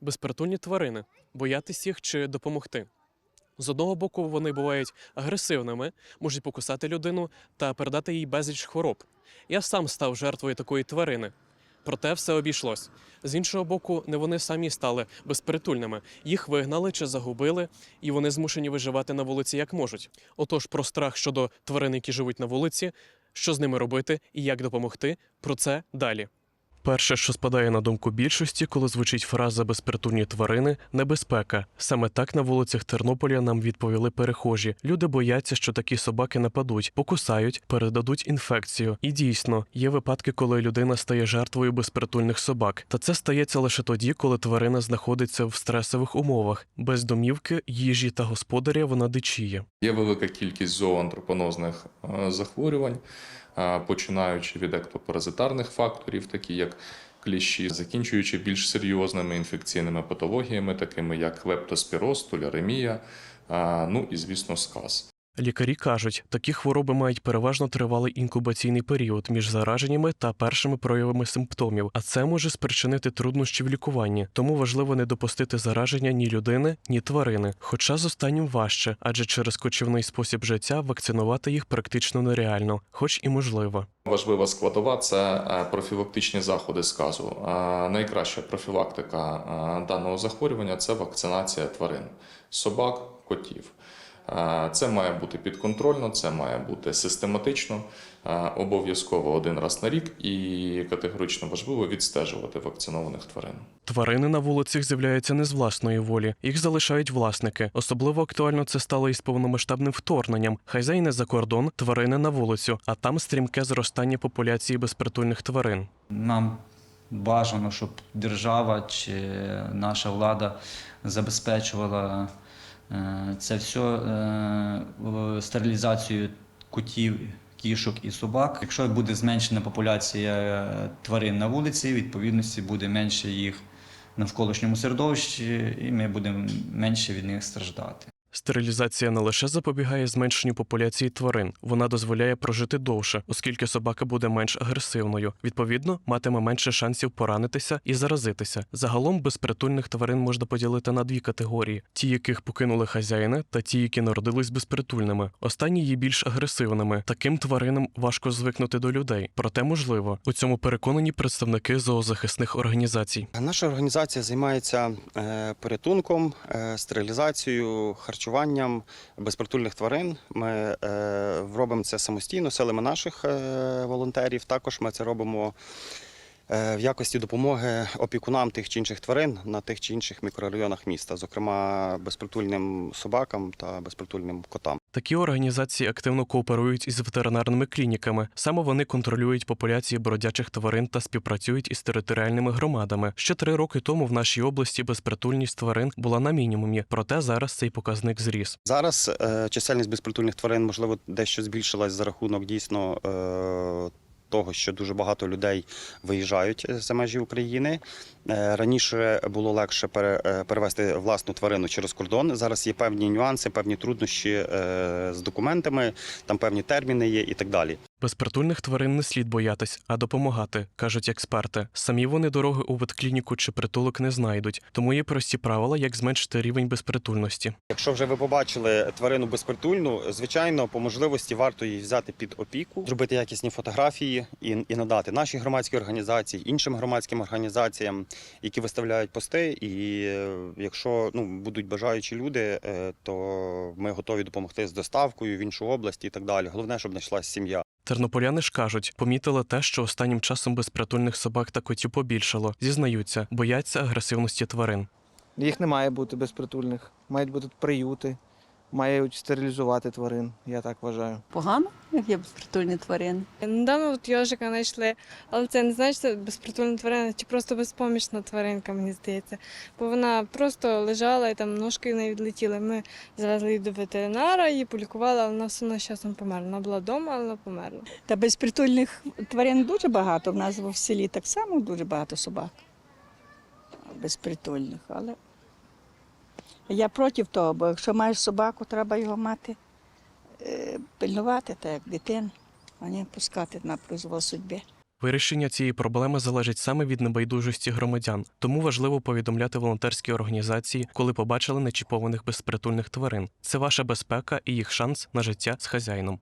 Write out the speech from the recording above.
Безпритульні тварини боятись їх чи допомогти. З одного боку, вони бувають агресивними, можуть покусати людину та передати їй безліч хвороб. Я сам став жертвою такої тварини. Проте все обійшлось. З іншого боку, не вони самі стали безпритульними. Їх вигнали чи загубили, і вони змушені виживати на вулиці як можуть. Отож, про страх щодо тварин, які живуть на вулиці, що з ними робити і як допомогти, про це далі. Перше, що спадає на думку більшості, коли звучить фраза безпритульні тварини небезпека. Саме так на вулицях Тернополя нам відповіли перехожі. Люди бояться, що такі собаки нападуть, покусають, передадуть інфекцію. І дійсно, є випадки, коли людина стає жертвою безпритульних собак. Та це стається лише тоді, коли тварина знаходиться в стресових умовах. Без домівки, їжі та господаря вона дичіє. Є велика кількість зооантропонозних е, захворювань, починаючи від ектопаразитарних факторів, такі як кліщі, закінчуючи більш серйозними інфекційними патологіями, такими як лептоспіроз, туляремія, ну і, звісно, сказ. Лікарі кажуть, такі хвороби мають переважно тривалий інкубаційний період між зараженнями та першими проявами симптомів, а це може спричинити труднощі в лікуванні. Тому важливо не допустити зараження ні людини, ні тварини. Хоча з останнім важче, адже через кочівний спосіб життя вакцинувати їх практично нереально, хоч і можливо. Важлива складова це е, профілактичні заходи сказу. Е, Найкраща профілактика е, даного захворювання це вакцинація тварин, собак, котів. Це має бути підконтрольно, це має бути систематично, обов'язково один раз на рік і категорично важливо відстежувати вакцинованих тварин. Тварини на вулицях з'являються не з власної волі, їх залишають власники. Особливо актуально це стало із повномасштабним вторгненням. Хазяїни за кордон, тварини на вулицю, а там стрімке зростання популяції безпритульних тварин. Нам бажано, щоб держава чи наша влада забезпечувала це все е, стерилізацію кутів, кішок і собак. Якщо буде зменшена популяція е, тварин на вулиці, відповідності буде менше їх навколишньому середовищі, і ми будемо менше від них страждати. Стерилізація не лише запобігає зменшенню популяції тварин, вона дозволяє прожити довше, оскільки собака буде менш агресивною. Відповідно, матиме менше шансів поранитися і заразитися. Загалом безпритульних тварин можна поділити на дві категорії: ті, яких покинули хазяїни, та ті, які народились безпритульними. Останні є більш агресивними. Таким тваринам важко звикнути до людей, проте можливо. У цьому переконані представники зоозахисних організацій. Наша організація займається е, порятунком, е, стерилізацією, харчуванням безпритульних тварин. Ми е, робимо це самостійно силами наших е, волонтерів. Також ми це робимо в якості допомоги опікунам тих чи інших тварин на тих чи інших мікрорайонах міста, зокрема безпритульним собакам та безпритульним котам. Такі організації активно кооперують із ветеринарними клініками. Саме вони контролюють популяції бродячих тварин та співпрацюють із територіальними громадами. Ще три роки тому в нашій області безпритульність тварин була на мінімумі, проте зараз цей показник зріс. Зараз е, чисельність безпритульних тварин, можливо, дещо збільшилась за рахунок дійсно е, того, що дуже багато людей виїжджають за межі України. Е, раніше було легше е, власну тварину через кордон. Зараз є певні нюанси, певні труднощі е, з документами, там певні терміни є і так далі. Безпритульних тварин не слід боятись, а допомагати, кажуть експерти. Самі вони дороги у ветклініку чи притулок не знайдуть, тому є прості правила, як зменшити рівень безпритульності. Якщо вже ви побачили тварину безпритульну, звичайно, по можливості варто її взяти під опіку, зробити якісні фотографії і, і надати нашій громадській організації, іншим громадським організаціям, які виставляють пости. І е, якщо ну, будуть бажаючі люди, е, то ми готові допомогти з доставкою в іншу область і так далі. Головне, щоб знайшлась сім'я. Тернополяни ж кажуть, помітили те, що останнім часом безпритульних собак та котів побільшало. Зізнаються, бояться агресивності тварин. Їх не має бути безпритульних. Мають бути приюти, мають стерилізувати тварин, я так вважаю. Погано, як є безпритульні тварини. Недавно от йожика знайшли, але це не значить що безпритульна тварина, чи просто безпомічна тваринка, мені здається. Бо вона просто лежала і там ножки в неї відлетіли. Ми завезли її до ветеринара, її полікували, але вона все одно з часом померла. Вона була вдома, але вона померла. Та безпритульних тварин дуже багато. В нас в селі так само дуже багато собак. Безпритульних, але я проти того, бо якщо маєш собаку, треба його мати, е, пильнувати, так як дитину, а не пускати на призвол судьби. Вирішення цієї проблеми залежить саме від небайдужості громадян, тому важливо повідомляти волонтерські організації, коли побачили нечіпованих безпритульних тварин. Це ваша безпека і їх шанс на життя з хазяїном.